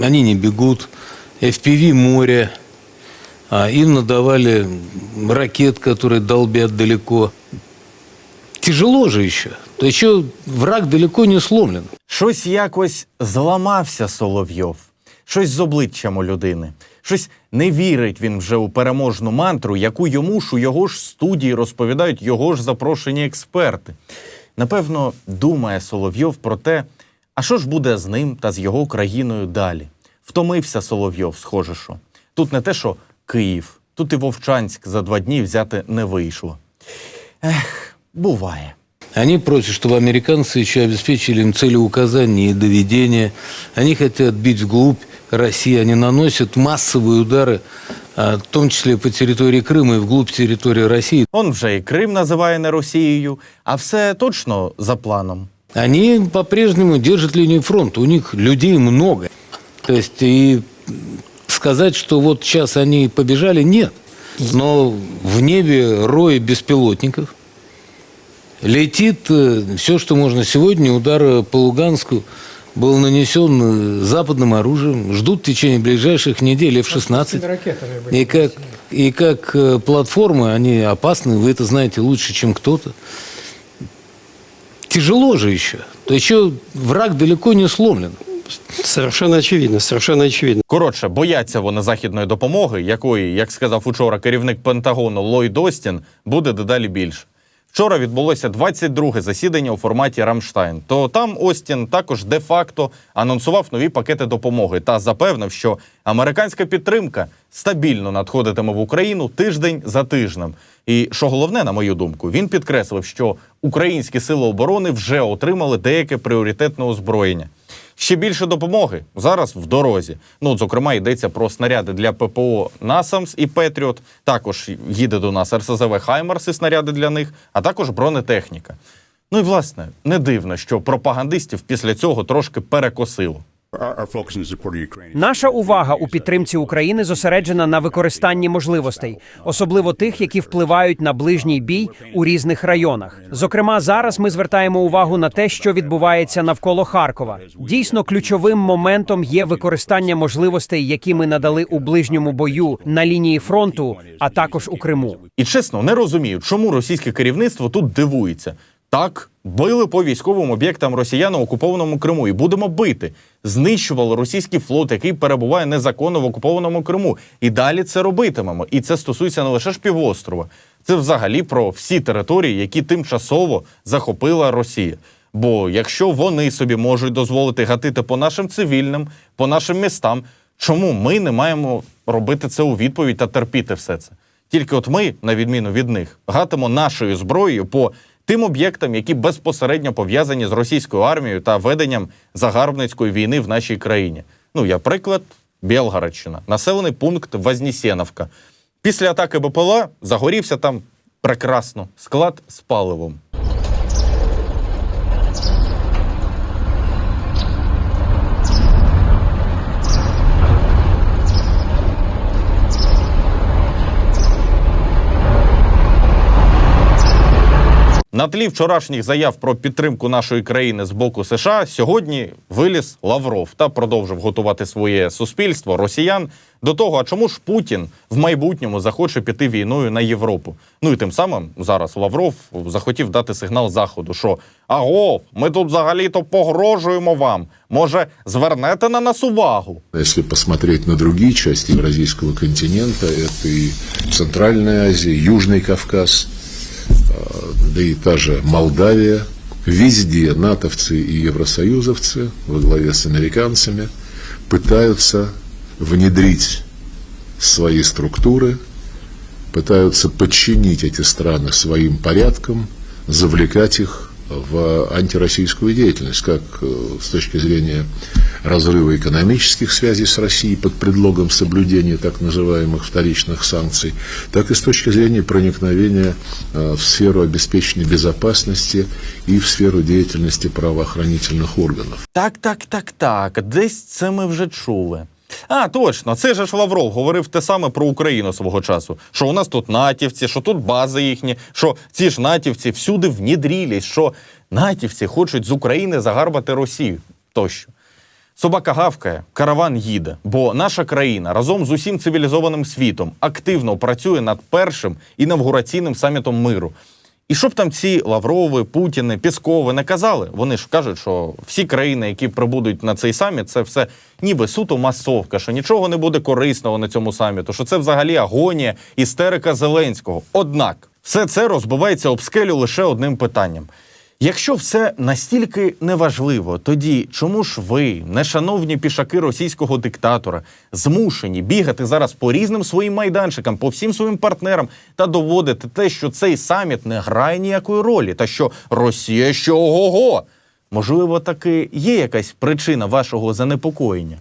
Они не бегут. FPV море. А им надавали ракет, которые долбят далеко. Тяжело же еще. То еще враг далеко не сломлен. Щось якось зламався Соловйов, щось з обличчям у людини. Щось не вірить він вже у переможну мантру, яку йому ж у його ж студії розповідають його ж запрошені експерти. Напевно, думає Соловйов про те, а що ж буде з ним та з його країною далі. Втомився Соловйов, схоже, що. Тут не те, що Київ, тут і Вовчанськ за два дні взяти не вийшло. Ех, буває. Они просят, чтобы американцы еще обеспечили им целеуказание и доведение. Они хотят бить вглубь России. Они наносят массовые удары, а, в том числе по территории Крыма и вглубь территории России. Он вже і Крим називає не Росією, а все точно за планом. Они по-прежнему держат линию фронта. У них людей много. То есть и сказать, что вот сейчас они побежали, нет. Но в небе рои беспилотников. Летит все, что можно. Сегодня удар э, по Луганску был нанесен э, западным оружием. Ждут в течение ближайших недель F-16. ракетами были И как, и как э, платформы, они опасны, вы это знаете лучше, чем кто-то. Тяжело же еще. То еще враг далеко не сломлен. Совершенно очевидно, совершенно очевидно. Коротше, бояться вони західної допомоги, якої, як сказав учора керівник Пентагону Ллойд Остін, буде дедалі більше. Вчора відбулося 22-ге засідання у форматі Рамштайн. То там Остін також де-факто анонсував нові пакети допомоги та запевнив, що американська підтримка стабільно надходитиме в Україну тиждень за тижнем. І що головне, на мою думку, він підкреслив, що українські сили оборони вже отримали деяке пріоритетне озброєння. Ще більше допомоги зараз в дорозі. Ну, зокрема, йдеться про снаряди для ППО Насамс і Петріот. Також їде до нас РСЗВ Хаймарс і снаряди для них, а також бронетехніка. Ну і власне не дивно, що пропагандистів після цього трошки перекосило. Наша увага у підтримці України зосереджена на використанні можливостей, особливо тих, які впливають на ближній бій у різних районах. Зокрема, зараз ми звертаємо увагу на те, що відбувається навколо Харкова. Дійсно, ключовим моментом є використання можливостей, які ми надали у ближньому бою на лінії фронту, а також у Криму. І чесно, не розумію, чому російське керівництво тут дивується. Так, били по військовим об'єктам росіян на окупованому Криму і будемо бити. Знищували російський флот, який перебуває незаконно в окупованому Криму. І далі це робитимемо. І це стосується не лише ж півострова. Це взагалі про всі території, які тимчасово захопила Росія. Бо якщо вони собі можуть дозволити гатити по нашим цивільним, по нашим містам, чому ми не маємо робити це у відповідь та терпіти все це? Тільки от ми, на відміну від них, гатимо нашою зброєю по тим об'єктам, які безпосередньо пов'язані з російською армією та веденням загарбницької війни в нашій країні. Ну, я приклад, Білгородщина, населений пункт Вознесеновка. Після атаки БПЛА загорівся там прекрасно склад з паливом. На тлі вчорашніх заяв про підтримку нашої країни з боку США сьогодні виліз Лавров та продовжив готувати своє суспільство росіян до того, а чому ж Путін в майбутньому захоче піти війною на Європу? Ну і тим самим зараз Лавров захотів дати сигнал заходу, що аго, ми тут взагалі-то погрожуємо вам. Може, звернете на нас увагу? Если посмотреть на другие части Евразийского континента, это и Центральная Азия, Южный Кавказ, э, да и та же Молдавия, везде натовцы и евросоюзовцы во главе с американцами пытаются внедрить свои структуры, пытаются подчинить эти страны своим порядкам, завлекать их в антироссийскую деятельность, как э, с точки зрения разрыва экономических связей с Россией под предлогом соблюдения так называемых вторичных санкций, так и с точки зрения проникновения э, в сферу обеспечения безопасности и в сферу деятельности правоохранительных органов. Так, так, так, так. Десь це ми вже чули. А, точно, це же ж Лавров говорив те саме про Україну свого часу. Що у нас тут натівці, що тут бази їхні, що ці ж натівці всюди внідрілись, що натівці хочуть з України загарбати Росію тощо. Собака гавкає, караван їде, бо наша країна разом з усім цивілізованим світом активно працює над першим інавгураційним самітом миру. І щоб там ці Лаврови, Путіни, Піскови не казали, вони ж кажуть, що всі країни, які прибудуть на цей саміт, це все ніби суто масовка, що нічого не буде корисного на цьому саміту, що це взагалі агонія, істерика Зеленського. Однак все це розбивається об скелю лише одним питанням. Якщо все настільки неважливо, тоді чому ж ви, нешановні пішаки російського диктатора, змушені бігати зараз по різним своїм майданчикам, по всім своїм партнерам та доводити те, що цей саміт не грає ніякої ролі, та що Росія що ого-го? Можливо, таки є якась причина вашого занепокоєння.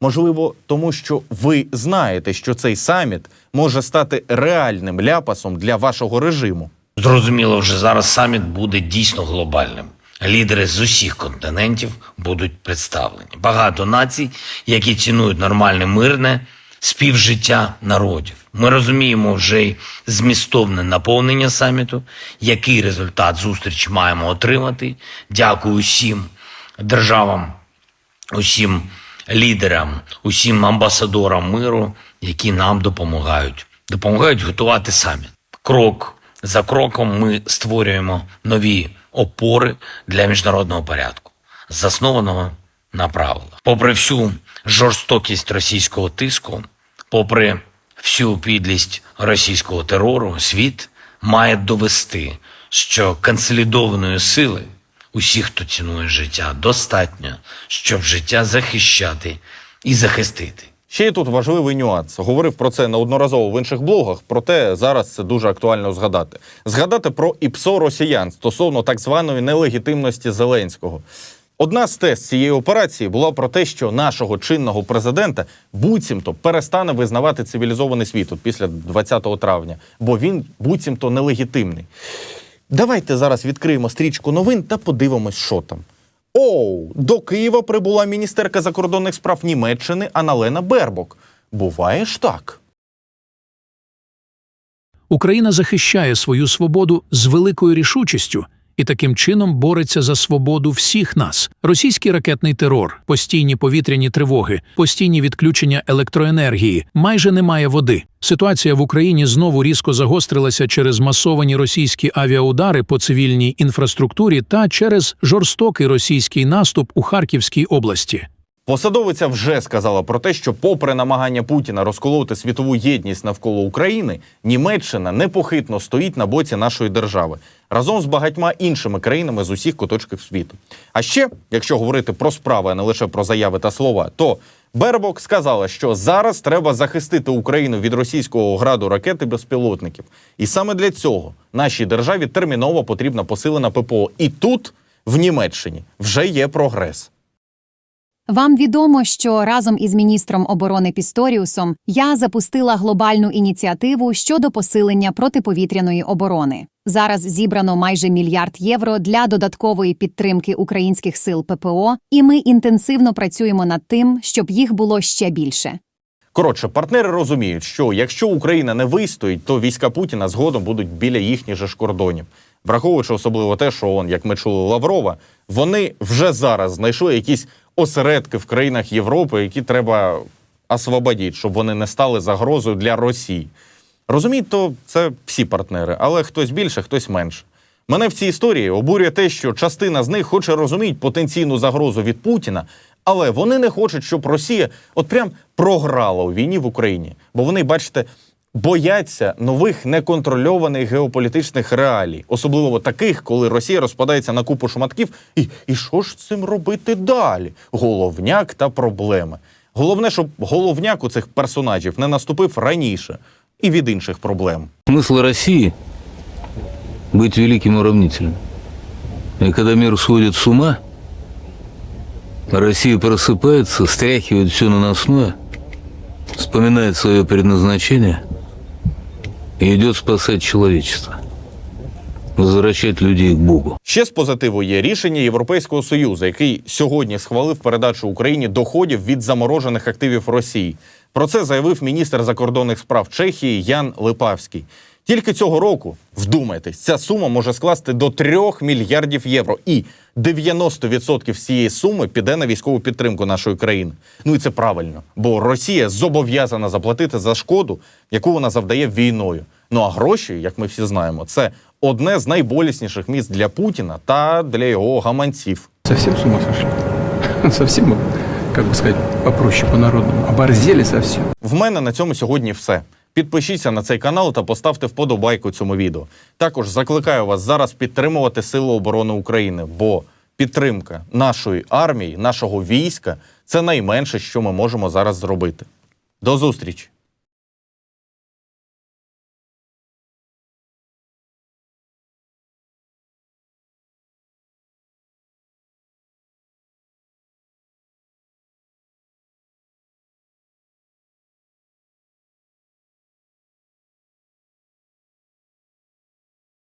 Можливо, тому що ви знаєте, що цей саміт може стати реальним ляпасом для вашого режиму. Зрозуміло, вже зараз саміт буде дійсно глобальним. Лідери з усіх континентів будуть представлені. Багато націй, які цінують нормальне мирне співжиття народів. Ми розуміємо вже й змістовне наповнення саміту, який результат зустрічі маємо отримати. Дякую усім державам, усім лідерам, усім амбасадорам миру, які нам допомагають. Допомагають готувати саміт. Крок за кроком ми створюємо нові опори для міжнародного порядку, заснованого на правилах. Попри всю жорстокість російського тиску, попри всю підлість російського терору, світ має довести, що консолідованої сили усіх, хто цінує життя, достатньо, щоб життя захищати і захистити. Ще є тут важливий нюанс. Говорив про це неодноразово в інших блогах, проте зараз це дуже актуально згадати. Згадати про ІПСО росіян стосовно так званої нелегітимності Зеленського. Одна з тез цієї операції була про те, що нашого чинного президента буцімто перестане визнавати цивілізований світ от після 20 травня, бо він буцімто нелегітимний. Давайте зараз відкриємо стрічку новин та подивимось, що там. Оу, до Києва прибула міністерка закордонних справ Німеччини Аналена Бербок. Буває ж так. Україна захищає свою свободу з великою рішучістю і таким чином бореться за свободу всіх нас. Російський ракетний терор, постійні повітряні тривоги, постійні відключення електроенергії, майже немає води. Ситуація в Україні знову різко загострилася через масовані російські авіаудари по цивільній інфраструктурі та через жорстокий російський наступ у Харківській області. Посадовиця вже сказала про те, що, попри намагання Путіна розколоти світову єдність навколо України, Німеччина непохитно стоїть на боці нашої держави разом з багатьма іншими країнами з усіх куточків світу. А ще, якщо говорити про справи, а не лише про заяви та слова, то Бербок сказала, що зараз треба захистити Україну від російського граду ракет і безпілотників. І саме для цього нашій державі терміново потрібна посилена ППО. І тут, в Німеччині, вже є прогрес. Вам відомо, що разом із міністром оборони Пісторіусом я запустила глобальну ініціативу щодо посилення протиповітряної оборони. Зараз зібрано майже мільярд євро для додаткової підтримки українських сил ППО, і ми інтенсивно працюємо над тим, щоб їх було ще більше. Коротше, партнери розуміють, що якщо Україна не вистоїть, то війська Путіна згодом будуть біля їхніх же ж кордонів. Враховуючи особливо те, що он, як ми чули Лаврова, вони вже зараз знайшли якісь осередки в країнах Європи, які треба освободити, щоб вони не стали загрозою для Росії. Розуміють, то це всі партнери, але хтось більше, хтось менше. Мене в цій історії обурює те, що частина з них хоче розуміти потенційну загрозу від Путіна, але вони не хочуть, щоб Росія от прям програла у війні в Україні. Бо вони, бачите, бояться нових неконтрольованих геополітичних реалій, особливо таких, коли Росія розпадається на купу шматків. І, і що ж з цим робити далі? Головняк та проблеми. Головне, щоб головняк у цих персонажів не наступив раніше і від інших проблем. Смысл России – быть великим уравнителем. И когда мир сходит с ума, Россия просыпается, стряхивает все наносное, вспоминает свое предназначение и идет спасать человечество, возвращать людей к Богу. Ще з позитиву є рішення Європейського союзу, який сьогодні схвалив передачу Україні доходів від заморожених активів Росії. Про це заявив міністр закордонних справ Чехії Ян Липавський. Тільки цього року, вдумайтесь, ця сума може скласти до 3 мільярдів євро. І 90% всієї суми піде на військову підтримку нашої країни. Ну і це правильно, бо Росія зобов'язана заплатити за шкоду, яку вона завдає війною. Ну а гроші, як ми всі знаємо, це одне з найболісніших місць для Путіна та для його гаманців. Совсем с ума сошли? Совсем, как бы сказать, попроще, по-народному. Оборзели совсем. В мене на цьому сьогодні все. Підпишіться на цей канал та поставте вподобайку цьому відео. Також закликаю вас зараз підтримувати Сили оборони України, бо підтримка нашої армії, нашого війська це найменше, що ми можемо зараз зробити. До зустрічі!